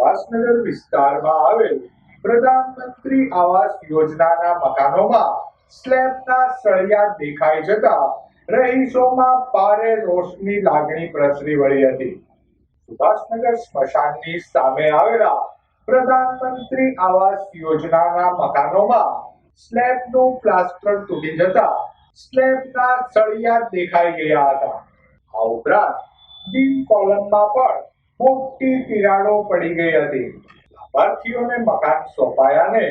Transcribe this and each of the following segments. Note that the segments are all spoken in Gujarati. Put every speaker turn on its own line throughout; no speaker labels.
સુભાષનગર વિસ્તારમાં આવેલ પ્રધાનમંત્રી આવાસ યોજનાના મકાનોમાં સ્લેબના સળિયા દેખાઈ જતા રહીશોમાં પારે રોષની લાગણી પ્રસરી વળી હતી. સુભાષનગર સ્મશાનની સામે આવેલા પ્રધાનમંત્રી આવાસ યોજનાના મકાનોમાં સ્લેબનું પ્લાસ્ટર તૂટી જતા સ્લેબના સળિયા દેખાઈ ગયા હતા. આ ઉપરાંત બીમ કોલમમાં પણ મોટી તિરાડો પડી ગઈ હતી. લાભાર્થીઓને મકાન સોંપાયાને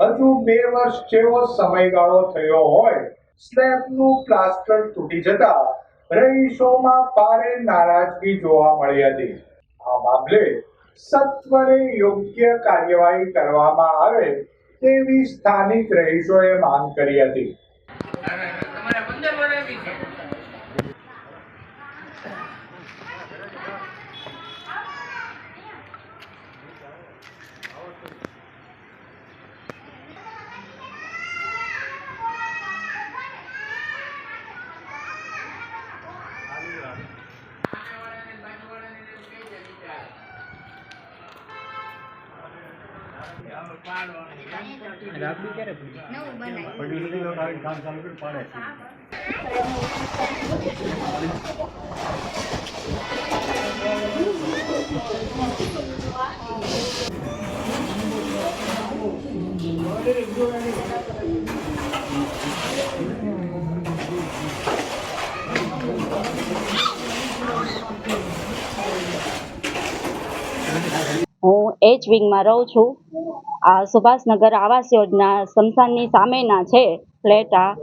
હજુ બે વર્ષ જેવો સમયગાળો થયો હોય. સ્લેબનું પ્લાસ્ટર તૂટી જતા રહીશોમાં ભારે નારાજગી જોવા મળી હતી. આ મામલે સત્વરે યોગ્ય કાર્યવાહી કરવામાં આવે તેવી સ્થાનિક રહીશોએ માંગ કરી હતી.
તમારે પંદર વર્ષની છે
હું એચ વિંગમાં રહું છું. આ સુભાષનગર આવાસ યોજના સ્મશાનની સામેના છે ફ્લેટ. આ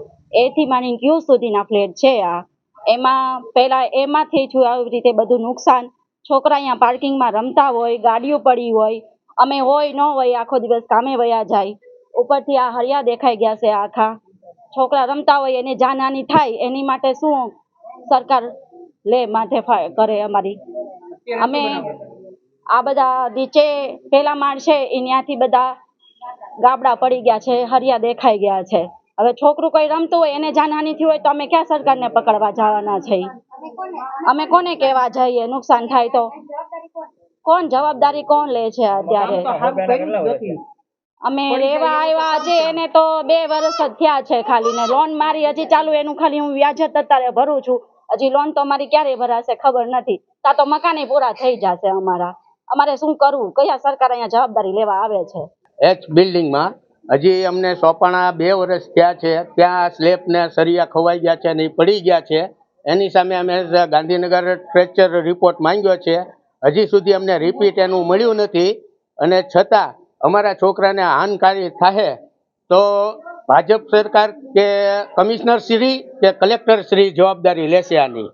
એથી માની ક્યુ સુધીના ફ્લેટ છે આ. એમાં પહેલાં એમાંથી છું આવી રીતે બધું નુકસાન. છોકરા અહીંયા પાર્કિંગમાં રમતા હોય, ગાડીઓ પડી હોય, અમે હોય, ન હોય, આખો દિવસ કામે વયા જાય. ઉપરથી આ હરિયા દેખાઈ ગયા છે આખા. છોકરા રમતા હોય એને જાનહાની થાય, એની માટે શું સરકાર લે માથે કરે અમારી? અમે આ બધા નીચે પેલા માળ છે, એ બધા ગાબડા પડી ગયા છે હરિયા દેખાઈ ગયા છે. હવે છોકરું કોઈ રમતું હોય, એને જાનહાની હોય તો અમે ક્યાં સરકારને પકડવા જવાના છે? અમે કોને કહેવા જઈએ? નુકસાન થાય તો? કોણ જવાબદારી કોણ લે છે અત્યારે? અમે રેવા આવ્યા છે. એને તો બે વર્ષ જ થયા છે ખાલી ને લોન મારી હજી ચાલુ એનું ખાલી હું વ્યાજ જ અત્યારે ભરું છું. હજી લોન તો મારી ક્યારે ભરાશે ખબર નથી. તા તો મકાને પૂરા થઈ જશે અમારા. અમારે શું કરવું? કયા સરકાર અહીંયા જવાબદારી લેવા આવે છે?
એચ બિલ્ડિંગમાં હજી અમને સોંપણા બે વર્ષ થયા છે. ત્યાં સ્લેબને સરિયા ખવાઈ ગયા છે ને પડી ગયા છે. એની સામે અમે ગાંધીનગર ફ્રેક્ચર રિપોર્ટ માંગ્યો છે. હજી સુધી અમને રિપીટ એનું મળ્યું નથી. અને છતાં અમારા છોકરાને હાનકારી થાય તો ભાજપ સરકાર કે કમિશનર શ્રી કે કલેક્ટર શ્રી જવાબદારી લેશે આની?